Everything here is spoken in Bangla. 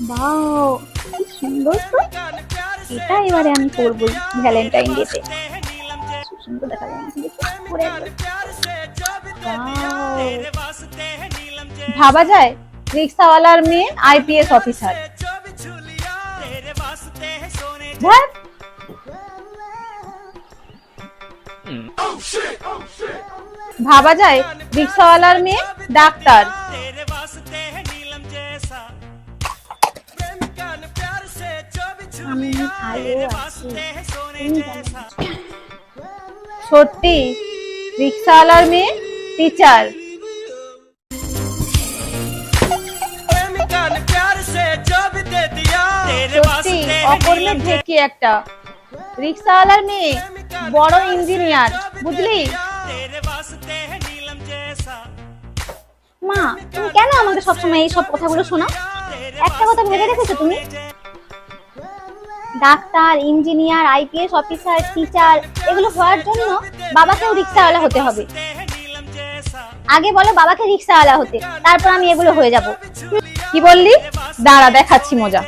বাও কি সুন্দর তো। এটা এবারে আমি পরবো ভ্যালেন্টাইন ডেতে সুন্দর দেখা! ভাবা যায়? রিক্সাওয়ালার মেয়ে আইপিএস অফিসার ভাবা যায়? রিক্সাওয়ালার মেয়ে ডাক্তার। আমি? সত্যি, রিক্সাওয়ালার মেয়ে টিচার ঢেকি একটা। রিক্সাওয়ালার মেয়ে, বড় ইঞ্জিনিয়ার, বুঝলি? মা, তুমি কেন আমাকে সবসময় এই সব কথাগুলো শোনাও? একটা কথা ভেবে তুমি? Doctor, engineer, IPS officer, teacher, এগুলো হওয়ার জন্য বাবাকেও রিক্সাওয়ালা হতে হবে। আগে বলো বাবাকে রিক্সাওয়ালা হতে, তারপর আমি এগুলো হয়ে যাব। কি বললি? দাঁড়া, দেখাচ্ছি মজা।